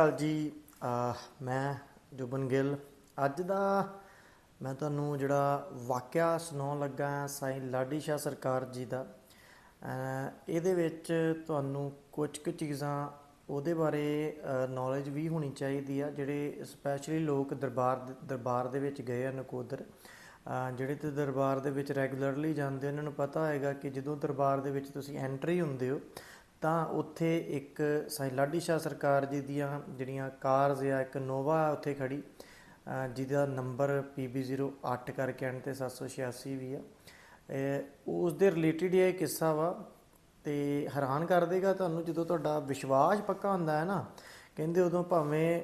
ਹਾਲ ਜੀ। ਮੈਂ ਜੁਬਨ ਗਿੱਲ। ਅੱਜ ਦਾ ਮੈਂ ਤੁਹਾਨੂੰ ਜਿਹੜਾ ਵਾਕਿਆ ਸੁਣਾਉਣ ਲੱਗਾ ਹਾਂ ਸਾਈਂ ਲਾਡੀ ਸ਼ਾਹ ਸਰਕਾਰ ਜੀ ਦਾ। ਇਹਦੇ ਵਿੱਚ ਤੁਹਾਨੂੰ ਕੁਝ ਕੁ ਚੀਜ਼ਾਂ ਉਹਦੇ ਬਾਰੇ ਨੌਲੇਜ ਵੀ ਹੋਣੀ ਚਾਹੀਦੀ ਆ, ਜਿਹੜੇ ਸਪੈਸ਼ਲੀ ਲੋਕ ਦਰਬਾਰ ਦੇ- ਦਰਬਾਰ ਦੇ ਵਿੱਚ ਗਏ ਆ ਨਕੋਦਰ। ਜਿਹੜੇ ਤੇ ਦਰਬਾਰ ਦੇ ਵਿੱਚ ਰੈਗੂਲਰਲੀ ਜਾਂਦੇ ਉਹਨਾਂ ਨੂੰ ਪਤਾ ਹੋਏਗਾ ਕਿ ਜਦੋਂ ਦਰਬਾਰ ਦੇ ਵਿੱਚ ਤੁਸੀਂ ਐਂਟਰੀ ਹੁੰਦੇ ਹੋ ਤਾਂ ਉੱਥੇ ਇੱਕ ਸਾਈਂ ਲਾਡੀ ਸ਼ਾਹ ਸਰਕਾਰ ਜੀ ਦੀਆਂ ਜਿਹੜੀਆਂ ਕਾਰਜ ਆ, ਇੱਕ ਨੋਵਾ ਉੱਥੇ ਖੜੀ ਜਿਹਦਾ ਨੰਬਰ PB08 ਕਰਕੇ ਐਂਡ ਤੇ 786 ਵੀ ਆ। ਇਹ ਉਸ ਦੇ ਰਿਲੇਟਡ ਇਹ ਕਿੱਸਾ ਵਾ ਤੇ ਹੈਰਾਨ ਕਰ ਦੇਗਾ ਤੁਹਾਨੂੰ ਜਦੋਂ ਤੁਹਾਡਾ ਵਿਸ਼ਵਾਸ ਪੱਕਾ ਹੁੰਦਾ ਹੈ ਨਾ, ਕਹਿੰਦੇ ਉਦੋਂ ਭਾਵੇਂ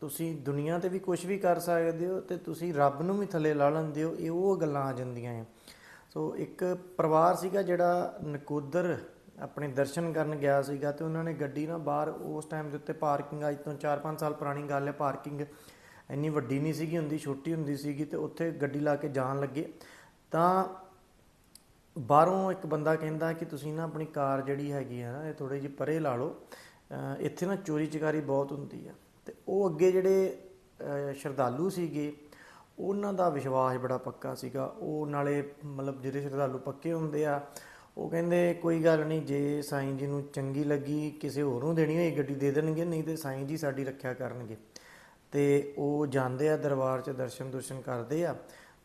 ਤੁਸੀਂ ਦੁਨੀਆ ਤੇ ਵੀ ਕੁਝ ਵੀ ਕਰ ਸਕਦੇ ਹੋ ਤੇ ਤੁਸੀਂ ਰੱਬ ਨੂੰ ਵੀ ਥੱਲੇ ਲਾ ਲੈਂਦੇ ਹੋ, ਇਹ ਉਹ ਗੱਲਾਂ ਆ ਜਾਂਦੀਆਂ ਆ। ਸੋ ਇੱਕ ਪਰਿਵਾਰ ਸੀਗਾ ਜਿਹੜਾ ਨਕੋਦਰ ਆਪਣੇ ਦਰਸ਼ਨ ਕਰਨ ਗਿਆ ਸੀਗਾ ਤੇ ਉਹਨਾਂ ਨੇ ਗੱਡੀ ਨਾ ਬਾਹਰ ਉਸ ਟਾਈਮ ਦੇ ਉੱਤੇ ਪਾਰਕਿੰਗ ਅੱਜ ਤੋਂ 4-5 ਸਾਲ ਪੁਰਾਣੀ ਗੱਲ ਹੈ ਪਾਰਕਿੰਗ ਇੰਨੀ ਵੱਡੀ ਨਹੀਂ ਸੀਗੀ ਹੁੰਦੀ, ਛੋਟੀ ਹੁੰਦੀ ਸੀਗੀ ਤੇ ਉੱਥੇ ਗੱਡੀ ਲਾ ਕੇ ਜਾਣ ਲੱਗੇ। ਤਾਂ ਬਾਹਰੋਂ ਇੱਕ ਬੰਦਾ ਕਹਿੰਦਾ ਕਿ ਤੁਸੀਂ ਨਾ ਆਪਣੀ ਕਾਰ ਜਿਹੜੀ ਹੈਗੀ ਆ ਨਾ, ਇਹ ਥੋੜੀ ਜਿਹੀ ਪਰੇ ਲਾ ਲਓ। ਇੱਥੇ ਨਾ ਚੋਰੀ ਚਕਾਰੀ ਬਹੁਤ ਹੁੰਦੀ ਆ। ਤੇ ਉਹ ਅੱਗੇ ਜਿਹੜੇ ਸ਼ਰਧਾਲੂ ਸੀਗੇ, ਉਹਨਾਂ ਦਾ ਵਿਸ਼ਵਾਸ ਬੜਾ ਪੱਕਾ ਸੀਗਾ। ਉਹ ਨਾਲੇ ਮਤਲਬ ਜਿਹੜੇ ਸ਼ਰਧਾਲੂ ਪੱਕੇ ਹੁੰਦੇ ਆ ਉਹ ਕਹਿੰਦੇ ਕੋਈ ਗੱਲ ਨਹੀਂ, ਜੇ ਸਾਈਂ ਜੀ ਨੂੰ ਚੰਗੀ ਲੱਗੀ, ਕਿਸੇ ਹੋਰ ਨੂੰ ਦੇਣੀ ਹੋਈ ਗੱਡੀ ਦੇ ਦੇਣਗੇ, ਨਹੀਂ ਤੇ ਸਾਈਂ ਜੀ ਸਾਡੀ ਰੱਖਿਆ ਕਰਨਗੇ। ਤੇ ਉਹ ਜਾਂਦੇ ਆ ਦਰਬਾਰ 'ਚ ਦਰਸ਼ਨ ਦੁਰਸ਼ਨ ਕਰਦੇ ਆ,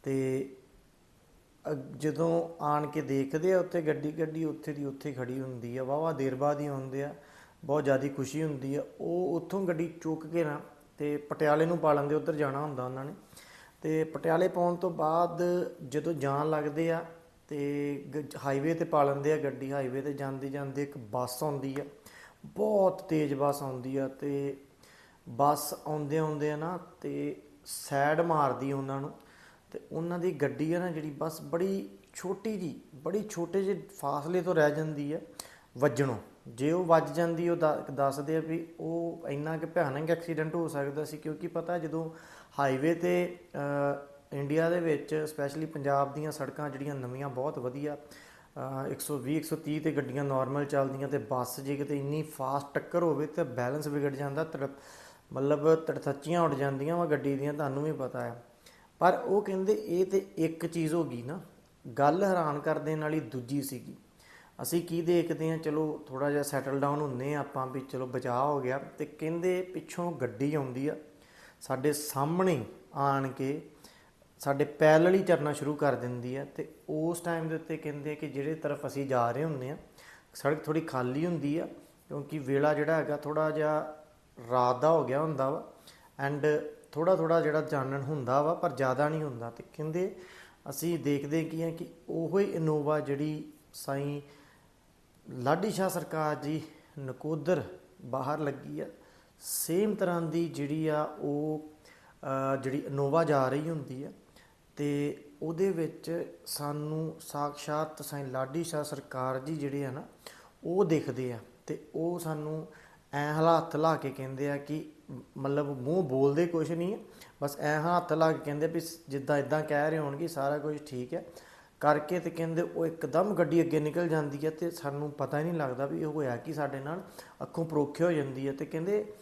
ਤੇ ਅਗ- ਜਦੋਂ ਆਣ ਕੇ ਦੇਖਦੇ ਆ ਉੱਥੇ ਗੱਡੀ ਗੱਡੀ ਉੱਥੇ ਦੀ ਉੱਥੇ ਖੜੀ ਹੁੰਦੀ ਆ ਵਾਵਾ ਦੇਰ ਬਾਅਦ ਹੀ ਆਉਂਦੇ ਆ, ਬਹੁਤ ਜ਼ਿਆਦਾ ਖੁਸ਼ੀ ਹੁੰਦੀ ਆ। ਉਹ ਉੱਥੋਂ ਗੱਡੀ ਚੁੱਕ ਕੇ ਨਾ, ਤੇ ਪਟਿਆਲੇ ਨੂੰ ਪਾ ਲੈਂਦੇ ਉੱਧਰ ਜਾਣਾ ਹੁੰਦਾ ਉਹਨਾਂ ਨੇ, ਤੇ ਪਟਿਆਲੇ ਪਾਉਣ ਤੋਂ ਬਾਅਦ ਜਦੋਂ ਜਾਣ ਲੱਗਦੇ ਆ ਤੇ ਹਾਈਵੇ ਤੇ ਪਾ ਲੈਂਦੇ ਆ ਗੱਡੀ ਹਾਈਵੇ ਤੇ ਜਾਂਦੀ ਜਾਂਦੀ ਇੱਕ ਬੱਸ ਆਉਂਦੀ ਆ। ਬਹੁਤ ਤੇਜ਼ ਬੱਸ ਆਉਂਦੀ ਆ ਤੇ ਬੱਸ ਆਉਂਦੇ ਆਉਂਦੇ ਆ ਨਾ ਤੇ ਸਾਈਡ ਮਾਰਦੀ ਉਹਨਾਂ ਨੂੰ। ਤੇ ਉਹਨਾਂ ਦੀ ਗੱਡੀ ਆ ਨਾ ਜਿਹੜੀ ਬੱਸ ਬੜੀ ਛੋਟੀ ਜੀ, ਬੜੀ ਛੋਟੇ ਜਿਹੇ ਫਾਸਲੇ ਤੋਂ ਰਹਿ ਜਾਂਦੀ ਆ ਵੱਜਣੋਂ। ਜੇ ਉਹ ਵੱਜ ਜਾਂਦੀ, ਉਹ ਦ- ਦੱਸਦੇ ਆ ਵੀ ਉਹ ਇੰਨਾ ਕਿ ਭਿਆਨਕ ਐਕਸੀਡੈਂਟ ਹੋ ਸਕਦਾ ਸੀ ਕਿਉਂਕਿ ਪਤਾ ਜਦੋਂ ਹਾਈਵੇ ਤੇ ਇੰਡੀਆ ਦੇ ਵਿੱਚ ਸਪੈਸ਼ਲੀ ਪੰਜਾਬ ਦੀਆਂ ਸੜਕਾਂ ਜਿਹੜੀਆਂ ਨਵੀਆਂ ਬਹੁਤ ਵਧੀਆ ਅ, 120 130 ਤੇ ਗੱਡੀਆਂ ਨਾਰਮਲ ਚੱਲਦੀਆਂ ਤੇ ਬੱਸ ਜੇ ਕਿਤੇ ਇੰਨੀ ਫਾਸਟ ਟੱਕਰ ਹੋਵੇ ਤੇ ਬੈਲੈਂਸ ਵਿਗੜ ਜਾਂਦਾ ਤੜਪ ਮਤਲਬ ਤੜਥੱਚੀਆਂ ਉੱਡ ਜਾਂਦੀਆਂ ਵਾ ਗੱਡੀ ਦੀਆਂ ਤੁਹਾਨੂੰ ਵੀ ਪਤਾ ਹੈ। ਪਰ ਉਹ ਕਹਿੰਦੇ ਇਹ ਤੇ ਇੱਕ ਚੀਜ਼ ਹੋ ਗਈ ਨਾ ਗੱਲ ਹੈਰਾਨ ਕਰ ਦੇਣ ਵਾਲੀ ਦੂਜੀ ਸੀਗੀ। ਅਸੀਂ ਕੀ ਦੇਖਦੇ ਹਾਂ ਚਲੋ ਥੋੜਾ ਜਿਹਾ ਸੈਟਲ ਡਾਊਨ ਹੁੰਨੇ ਆ ਆਪਾਂ ਵੀ ਚਲੋ ਬਚਾਅ ਹੋ ਗਿਆ ਤੇ ਕਹਿੰਦੇ ਪਿੱਛੋਂ ਗੱਡੀ ਆਉਂਦੀ ਆ ਸਾਡੇ ਸਾਹਮਣੇ ਆਣ ਕੇ ਸਾਡੇ ਪੈਰਲਲ ਹੀ ਚੱਲਣਾ ਸ਼ੁਰੂ ਕਰ ਦਿੰਦੀ ਹੈ ਤੇ ਉਸ ਟਾਈਮ ਦੇ ਉੱਤੇ ਕਹਿੰਦੇ ਆ ਕਿ ਜਿਹੜੇ ਤਰਫ ਅਸੀਂ ਜਾ ਰਹੇ ਹੁੰਦੇ ਆ, ਸੜਕ ਥੋੜੀ ਖਾਲੀ ਹੁੰਦੀ ਆ, ਕਿਉਂਕਿ ਵੇਲਾ ਜਿਹੜਾ ਹੈਗਾ ਥੋੜਾ ਜਿਹਾ ਰਾਤ ਦਾ ਹੋ ਗਿਆ ਹੁੰਦਾ ਵਾ ਐਂਡ ਥੋੜਾ ਥੋੜਾ ਜਿਹੜਾ ਚਾਨਣ ਹੁੰਦਾ ਵਾ ਪਰ ਜ਼ਿਆਦਾ ਨਹੀਂ ਹੁੰਦਾ ਤੇ ਕਹਿੰਦੇ ਅਸੀਂ ਦੇਖਦੇ ਕੀ ਆ ਕਿ ਉਹੋ ਹੀ ਇਨੋਵਾ ਜਿਹੜੀ ਸਾਈ ਲਾਡੀ ਸ਼ਾਹ ਸਰਕਾਰ ਜੀ ਨਕੋਦਰ ਬਾਹਰ ਲੱਗੀ ਆ ਸੇਮ ਤਰ੍ਹਾਂ ਦੀ ਜਿਹੜੀ ਆ ਉਹ ਜਿਹੜੀ ਇਨੋਵਾ ਜਾ ਰਹੀ ਹੁੰਦੀ ਆ ਤੇ ਉਹਦੇ ਵਿੱਚ ਸਾਨੂੰ ਸਾਕਸ਼ਾਤ ਸਾਈਂ ਲਾਡੀ ਸ਼ਾਹ ਸਰਕਾਰ ਜੀ ਜਿਹੜੇ ਆ ਨਾ ਉਹ ਦਿਖਦੇ ਆ ਤੇ ਉਹ ਸਾਨੂੰ ਐ ਹੱਥ ਲਾ ਕੇ ਕਹਿੰਦੇ ਆ ਕਿ ਮਤਲਬ ਮੂੰਹ ਬੋਲਦੇ ਕੁਝ ਨਹੀਂ ਆ, ਬਸ ਐ ਹੱਥ ਲਾ ਕੇ ਕਹਿੰਦੇ ਵੀ ਜਿੱਦਾਂ ਇਦਾਂ ਕਹਿ ਰਹੇ ਹੋਣਗੇ ਸਾਰਾ ਕੁਝ ਠੀਕ ਹੈ ਕਰਕੇ ਤੇ ਕਹਿੰਦੇ ਉਹ ਇੱਕਦਮ ਗੱਡੀ ਅੱਗੇ ਨਿਕਲ ਜਾਂਦੀ ਹੈ ਤੇ ਸਾਨੂੰ ਪਤਾ ਹੀ ਨਹੀਂ ਲੱਗਦਾ ਵੀ ਉਹ ਹੋਇਆ ਕੀ ਸਾਡੇ ਨਾਲ ਅੱਖੋਂ ਪਰੋਖੇ ਹੋ ਜਾਂਦੀ ਹੈ ਤੇ ਕਹਿੰਦੇ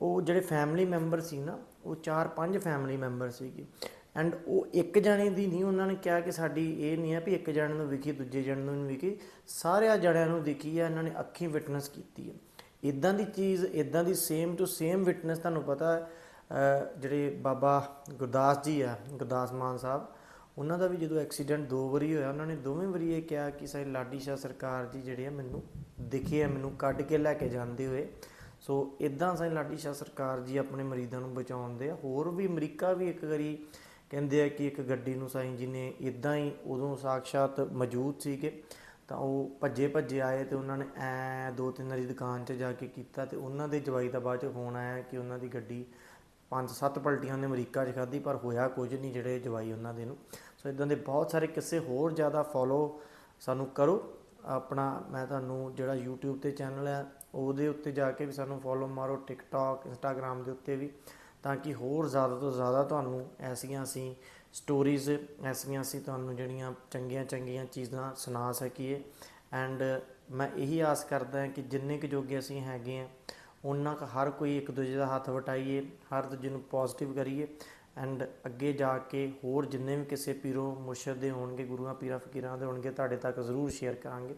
ਉਹ ਜਿਹੜੇ ਫੈਮਿਲੀ ਮੈਂਬਰ ਸੀ ਨਾ ਉਹ ਚਾਰ ਪੰਜ ਫੈਮਿਲੀ ਮੈਂਬਰ ਸੀਗੇ। ਐਂਡ ਉਹ ਇੱਕ ਜਣੇ ਦੀ ਨਹੀਂ, ਉਹਨਾਂ ਨੇ ਕਿਹਾ ਕਿ ਸਾਡੀ ਇਹ ਨਹੀਂ ਹੈ ਵੀ ਇੱਕ ਜਣੇ ਨੂੰ ਵਿਖੀ, ਦੂਜੇ ਜਣੇ ਨੂੰ ਨਹੀਂ ਵਿਖੀ। ਸਾਰਿਆਂ ਜਣਿਆਂ ਨੂੰ ਦਿਖੀ ਹੈ, ਇਹਨਾਂ ਨੇ ਅੱਖੀਂ ਵਿਟਨੈਸ ਕੀਤੀ ਹੈ। ਇਦਾਂ ਦੀ ਚੀਜ਼ ਇਦਾਂ ਦੀ ਸੇਮ ਟੂ ਸੇਮ ਵਿਟਨੈਸ ਤੁਹਾਨੂੰ ਪਤਾ ਜਿਹੜੇ ਬਾਬਾ ਗੁਰਦਾਸ ਜੀ ਆ, ਗੁਰਦਾਸ ਮਾਨ ਸਾਹਿਬ, ਉਹਨਾਂ ਦਾ ਵੀ ਜਦੋਂ ਐਕਸੀਡੈਂਟ ਦੋ ਵਾਰੀ ਹੋਇਆ, ਉਹਨਾਂ ਨੇ ਦੋਵੇਂ ਵਾਰੀ ਇਹ ਕਿਹਾ ਕਿ ਸਾਈ ਲਾਡੀ ਸ਼ਾਹ ਸਰਕਾਰ ਜੀ ਜਿਹੜੇ ਆ ਮੈਨੂੰ ਦਿਖੇ ਆ, ਮੈਨੂੰ ਕੱਢ ਕੇ ਲੈ ਕੇ ਜਾਂਦੇ ਹੋਏ। ਸੋ ਇਦਾਂ ਸਾਈ ਲਾਡੀ ਸ਼ਾਹ ਸਰਕਾਰ ਜੀ ਆਪਣੇ ਮਰੀਜ਼ਾਂ ਨੂੰ ਬਚਾਉਂਦੇ ਆ। ਹੋਰ ਵੀ ਅਮਰੀਕਾ ਵੀ ਇੱਕ ਵਾਰੀ ਕਹਿੰਦੇ ਆ ਕਿ ਇੱਕ ਗੱਡੀ ਨੂੰ ਸਾਈਂ ਜੀ ਨੇ ਇਦਾਂ ਹੀ ਉਦੋਂ ਸਾਕਸ਼ਾਤ ਮੌਜੂਦ ਸੀਗੇ, ਤਾਂ ਉਹ ਭੱਜੇ ਭੱਜੇ ਆਏ ਤੇ ਉਹਨਾਂ ਨੇ ਐ ਦੋ ਤਿੰਨ ਵਾਰੀ ਦੁਕਾਨ 'ਚ ਜਾ ਕੇ ਕੀਤਾ ਤੇ ਉਹਨਾਂ ਦੇ ਜਵਾਈ ਦਾ ਬਾਅਦ 'ਚ ਫੋਨ ਆਇਆ ਕਿ ਉਹਨਾਂ ਦੀ ਗੱਡੀ ਪੰਜ ਸੱਤ ਪਲਟੀਆਂ ਨੇ ਅਮਰੀਕਾ 'ਚ ਖਾਧੀ, ਪਰ ਹੋਇਆ ਕੁਝ ਨਹੀਂ ਜਿਹੜੇ ਜਵਾਈ ਉਹਨਾਂ ਦੇ ਨੂੰ। ਸੋ ਇਦਾਂ ਦੇ ਬਹੁਤ ਸਾਰੇ ਕਿੱਸੇ ਹੋਰ ਜ਼ਿਆਦਾ ਫੋਲੋ ਸਾਨੂੰ ਕਰੋ। ਆਪਣਾ ਮੈਂ ਤੁਹਾਨੂੰ ਜਿਹੜਾ YouTube ਤੇ ਚੈਨਲ ਹੈ ਉਹਦੇ ਉੱਤੇ ਜਾ ਕੇ ਵੀ ਸਾਨੂੰ ਫੋਲੋ ਮਾਰੋ, TikTok, Instagram ਦੇ ਉੱਤੇ ਵੀ। ਤਾਂ ਕਿ ਹੋਰ ਜ਼ਿਆਦਾ ਤੋਂ ਜ਼ਿਆਦਾ ਤੁਹਾਨੂੰ ਐਸੀਆਂ ਅਸੀਂ ਸਟੋਰੀਜ਼ ਐਸੀਆਂ ਅਸੀਂ ਤੁਹਾਨੂੰ ਜਿਹੜੀਆਂ ਚੰਗੀਆਂ ਚੰਗੀਆਂ ਚੀਜ਼ਾਂ ਸੁਣਾ ਸਕੀਏ। ਐਂਡ ਮੈਂ ਇਹੀ ਆਸ ਕਰਦਾ ਹਾਂ ਕਿ ਜਿੰਨੇ ਕੁ ਜੋਗੇ ਅਸੀਂ ਹੈਗੇ ਆ ਉਹਨਾਂ ਕ ਹਰ ਕੋਈ ਇੱਕ ਦੂਜੇ ਦਾ ਹੱਥ ਵਟਾਈਏ, ਹਰ ਦੂਜੇ ਨੂੰ ਪੋਜ਼ਿਟਿਵ ਕਰੀਏ। ਐਂਡ ਅੱਗੇ ਜਾ ਕੇ ਹੋਰ ਜਿੰਨੇ ਵੀ ਕਿਸੇ ਪੀਰੋ ਮੁਰਸ਼ਦ ਦੇ ਹੋਣਗੇ, ਗੁਰੂਆਂ, ਪੀਰਾਂ, ਫਕੀਰਾਂ ਦੇ ਹੋਣਗੇ, ਤੁਹਾਡੇ ਤੱਕ ਜ਼ਰੂਰ ਸ਼ੇਅਰ ਕਰਾਂਗੇ।